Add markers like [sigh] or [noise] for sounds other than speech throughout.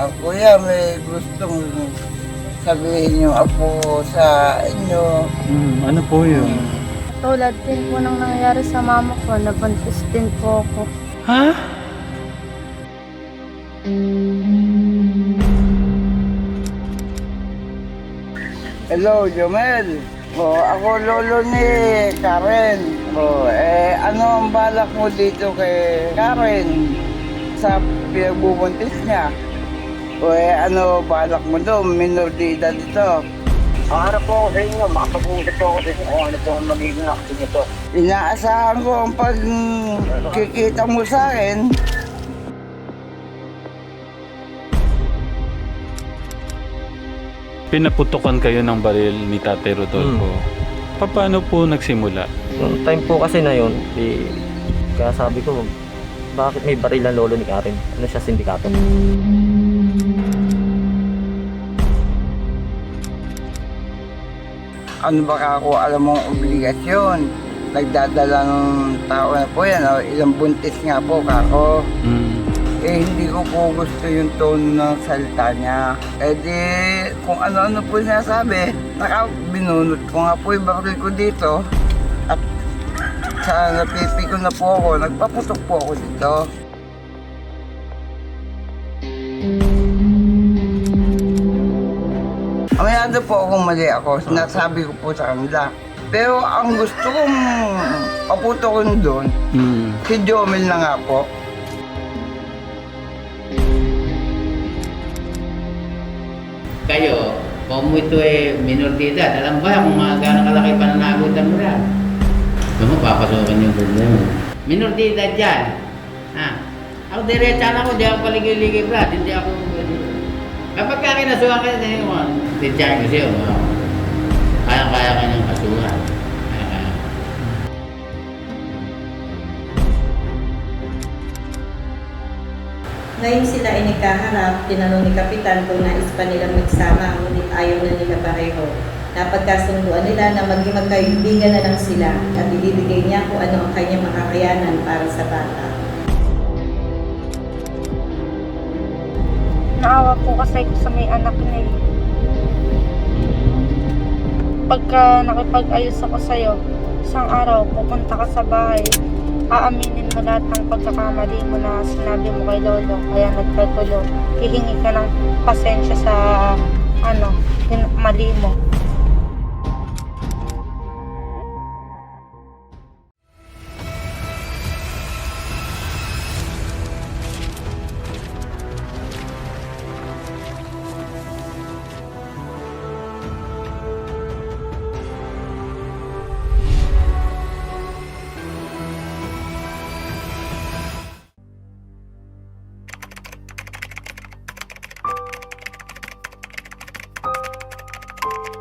Ah, kuya, may gustong sabihin yung apo sa inyo. Hmm, ano po yun? Tulad din po nang nangyari sa mama ko, nabuntis din po ako. Ha? Hello, Jomel. Oh, ako lolo ni Karen. Oh, eh, ano ang balak mo dito kay Karen sa pinagbubuntis niya? O eh, ano balak mo doon? Minor de edad ito. Hanap po ako sa inyo, makapag-uusap po ako sa inyo kung ano po ang magiging action nito. Inaasahan ko ang pag kikita mo sa akin. Pinaputukan kayo ng baril ni Tate Rodolfo. Paano po nagsimula? Yung time po kasi na yun, di, kaya sabi ko, bakit may baril ang lolo ni Karen? Ano siya, sindikato? Ano ba ako alam mong obligasyon? Nagdadala ng tao na po yan. Oh, ilang buntis nga po kako. Hmm. Eh, hindi ko po gusto yung tono ng salita niya. Eh di, kung ano-ano po sinasabi, naka, binunot ko nga po yung baril ko dito. At sa napipi ko na po ako, nagpaputok po ako dito. Amayado po akong mali ako, sinasabi ko po sa kanila. Pero ang gusto kong paputokin doon, Hmm. si Jomel na nga po. kayo, kung ito eh minor de edad, alam ba kung mga gano'ng kalaki pananagutan mo na? Ito mo, papasokan yung mo. Minor de edad yan. Ha? Ako diretsa na ako, di ako paligay-ligay brad, hindi ako... Kapag ka kinasuhan ka, hindi mo, diretsa ko siya. Kaya-kaya ka niyang kasuhan. Ngayon sila ay nagkaharap, tinanong ni Kapitan kung nais pa nilang magsama, ngunit ayaw na nila pareho. Napagkasunduan nila na maging magkaibigan na lang sila at ibibigay niya kung ano ang kanyang makakayanan para sa bata. Naawa po kasi sa may anak niya eh. Pagka nakipag-ayos ako sa'yo, isang araw pupunta ka sa bahay, aaminin mo lahat ng pagkakamali mo na sinabi mo kay Lolo, kaya nagkagulo. Hihingi ka ng pasensya sa ano, mali mo. you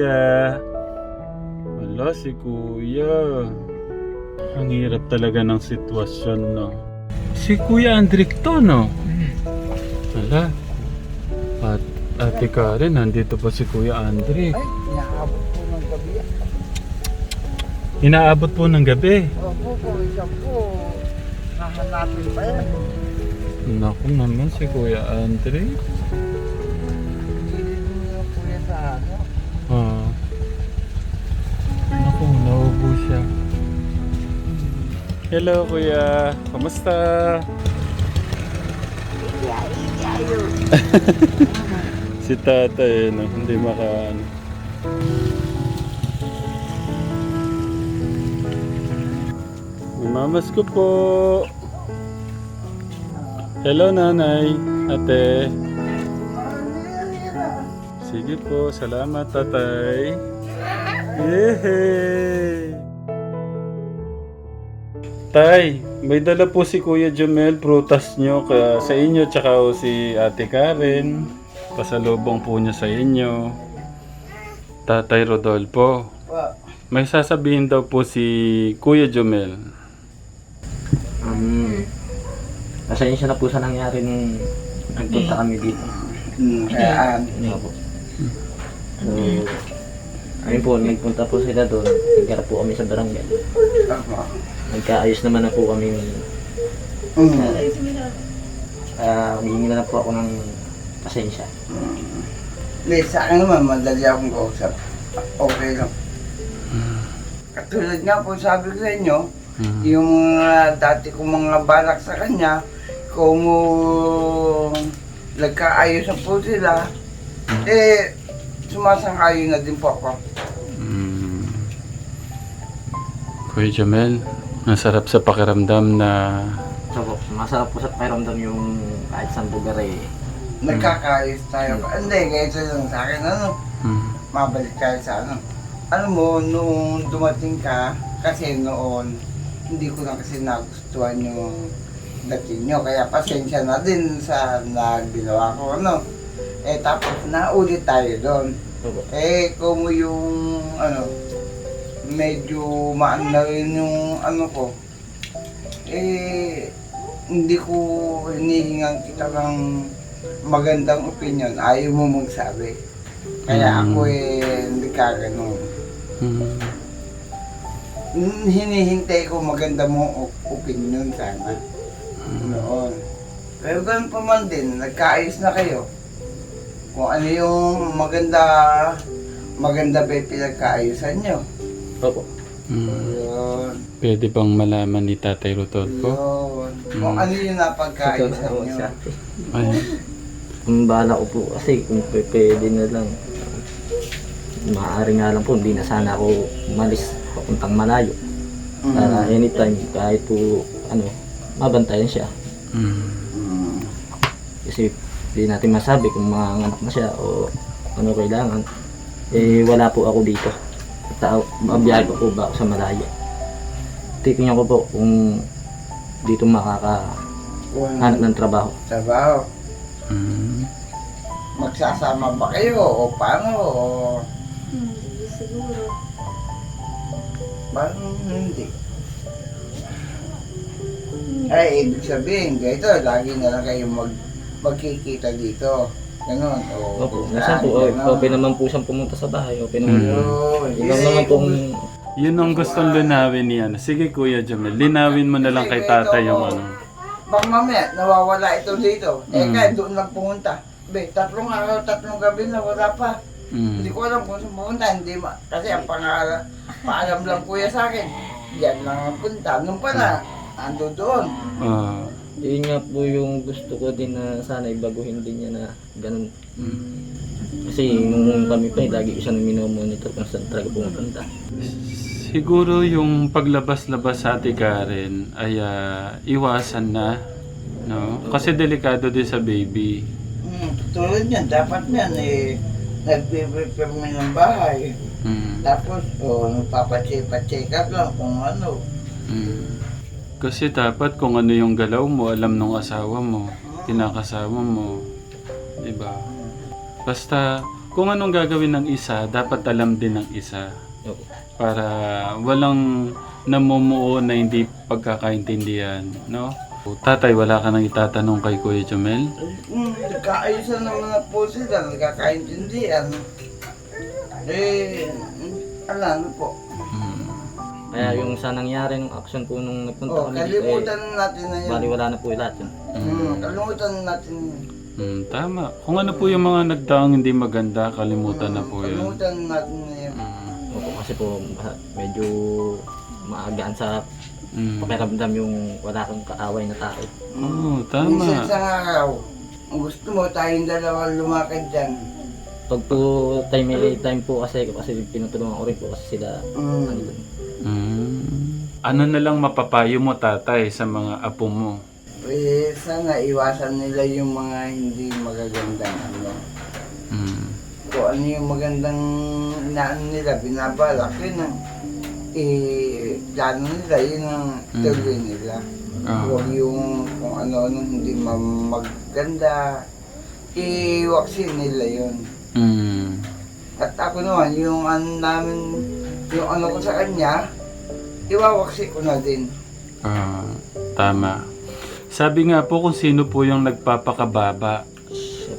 Kuya. Wala si Kuya. Ang hirap talaga ng sitwasyon, no? Si Kuya Andrik to, no? Wala. At Ate Karen, nandito pa si Kuya Andrik. Ay, inaabot po ng gabi. Inaabot po ng gabi. Opo po, isa po. Hahanapin pa yan. Naku naman si Kuya Andrik. Hello, kuya. Kamusta? [laughs] si tata eh, no? hindi maka... Ano. Mamas ko po. Hello, nanay. Ate. Sige po, salamat, tatay. Yehey! Tay, may dala po si Kuya Jomel, prutas nyo ka, sa inyo, tsaka o si Ate Karen. Pasalubong po niya sa inyo. Tatay Rodolfo, may sasabihin daw po si Kuya Jomel. Um, pasensya na po sa nangyari nung nagpunta kami dito. Hmm, kaya, Ano po. So, ayun po, nagpunta po sila doon. Nagkara po kami sa barangay. Nagkaayos naman na po kami. Kaya humingi na lang po ako ng pasensya. Hindi, sa akin naman, madali akong kausap. Okay lang. Katulad nga po sabi ko sa inyo, Mhm. yung mga dati kong mga balak sa kanya, kung uh, nagkaayos na po sila, eh, sumasang-ayon na din po ako. Mm. Kuya Jomel, masarap sa pakiramdam na masarap po sa pakiramdam yung kahit saan lugar eh. Nagkakaayos tayo. Hindi, ganito lang sa akin, ano, mm, mabalik tayo sa ano. Ano mo, nung dumating ka, kasi noon, hindi ko na kasi nagustuhan yung dating nyo. Kaya pasensya na din sa naginawa ko, ano. Eh, tapos naulit tayo doon. Eh, kung yung, ano, medyo maan na rin yung, ano ko, eh, hindi ko hinihingan kita ng magandang opinion. Ayaw mo magsabi. Kaya Mm. ako eh, hindi ka ganun. mm, Hmm, Hinihintay ko maganda mo op- opinion sana. Noon. Pero ganun pa man din, nagkaayos na kayo. Kung ano yung maganda, maganda ba yung pinagkaayusan nyo. Opo. mm. Yun. Pwede bang malaman ni Tatay Rodolfo? Yun. Kung ano yung napagkaayusan nyo. Ay, Ang bala ko po kasi kung pe- pwede na lang. Maaari nga lang po, hindi na sana ako umalis papuntang malayo. Para anytime, kahit po, ano, mabantayan siya. mm, Mm. Kasi hindi natin masabi kung manganak na siya o ano kailangan. Eh, wala po ako dito. At mabiyahe pa po ba ako sa malayo. Titingnan ko po kung dito makakahanap ng trabaho. trabaho, mm. magsasama ba kayo o paano? O Hindi siguro. paano hindi? Ay, ibig sabihin, ganito, lagi na lang kayo mag, magkikita dito. Ganon. O, Opo, nasan po, ganon. open naman po siyang pumunta sa bahay. Open naman po. Yun. Yun lang Eh, naman pong Yun ang gustong linawin niya. Sige Kuya Jomel, linawin mo na lang kay tatay yung ano. Baka mamaya, nawawala ito dito. Eh, Mm. kaya doon lang pumunta. Be, tatlong araw, tatlong gabi na wala pa. Hindi Mm. ko alam kung saan pumunta. Hindi ma kasi ang pangalan, paalam lang kuya sa akin. Diyan lang ang punta. Nung pala, ando doon. Ah, Yun nga po yung gusto ko din na sana ibaguhin din niya na ganun. Kasi nung kami pa, lagi ko siya minomonitor kung saan talaga pumupunta. siguro yung paglabas-labas sa ate Karen ay ah, iwasan na. No? Kasi delikado din sa baby. Hmm, tulad niyan, dapat niyan eh, nagpe-prepare mo ng bahay. Mm. Tapos, oh, nagpapacheck up lang kung ano. Mm. Kasi dapat kung ano yung galaw mo, alam nung asawa mo, kinakasama mo. Diba? Basta, kung anong gagawin ng isa, dapat alam din ng isa. Para walang namumuo na hindi pagkakaintindihan, no? Tatay, wala ka nang itatanong kay Kuya Jomel? Hmm, nagkaayusan naman na po sila, nagkakaintindihan. Eh, alam po. Mm. Kaya yung sa nangyari nung action po nung nagpunta Oh, kami dito, eh, kalimutan natin na yun. bali wala na po lahat yun. Hmm, kalimutan natin yun. Mm, tama. Kung ano po yung mga nagdaang hindi maganda, kalimutan na po yan. Kalimutan natin na yun. Mm. Opo, kasi po medyo maagaan sa Mm. pakiramdam yung wala kang kaaway na tao. Oo, Minsan tama. sa araw, gusto mo tayong dalawa lumakad dyan. Pag po time may time po kasi kasi pinutulungan ko rin po kasi sila ano Mm. dun. Mm. Ano na lang mapapayo mo tatay sa mga apo mo? Eh, sana iwasan nila yung mga hindi magagandang ano. Mm. Kung ano yung magandang inaano nila, binabalak, yun ang eh, plano nila, yun ang Mm. tuloy nila. Ah. Huwag yung kung ano-ano hindi ma- maganda, iwaksin nila yun. Mm. At ako naman, yung ano namin, yung ano ko sa kanya, iwawaksi ko na din. Ah, tama. Sabi nga po kung sino po yung nagpapakababa,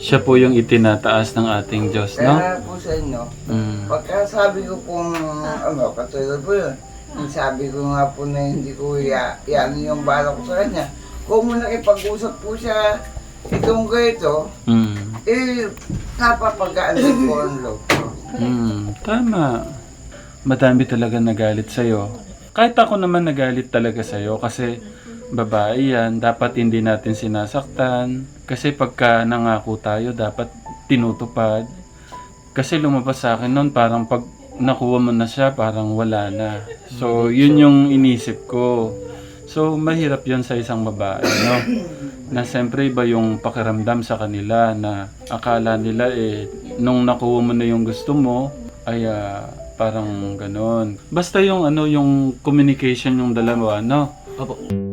siya po yung itinataas ng ating Diyos, no? Kaya po sa inyo, Mm. pagka sabi ko pong, ano, katulad po yun, yung sabi ko nga po na hindi ko ya, yan yung bala ko sa kanya. Kung muna ipag-usap po siya, itong ganito, Mm. eh, napapagaan din po ang loob ko. Mm. Tama. Madami talaga nagalit sa'yo. Kahit ako naman nagalit talaga sa'yo kasi babae yan, dapat hindi natin sinasaktan. Kasi pagka nangako tayo, dapat tinutupad. Kasi lumabas sa akin noon, parang pag nakuha mo na siya, parang wala na. So, yun yung inisip ko. So, mahirap yun sa isang babae, no? Na siyempre iba yung pakiramdam sa kanila na akala nila eh, nung nakuha mo na yung gusto mo, ay ah, parang ganon. Basta yung ano, yung communication yung dalawa, no? Opo.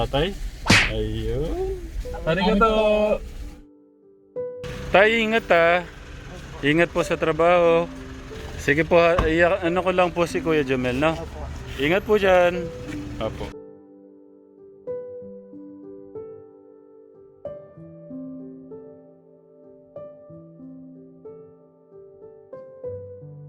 Tatay? Ayun. Arigato! Tay, ingat ah. Ingat po sa trabaho. Sige po, ha- iya- ano ko lang po si Kuya Jomel, no? Ingat po dyan. Apo.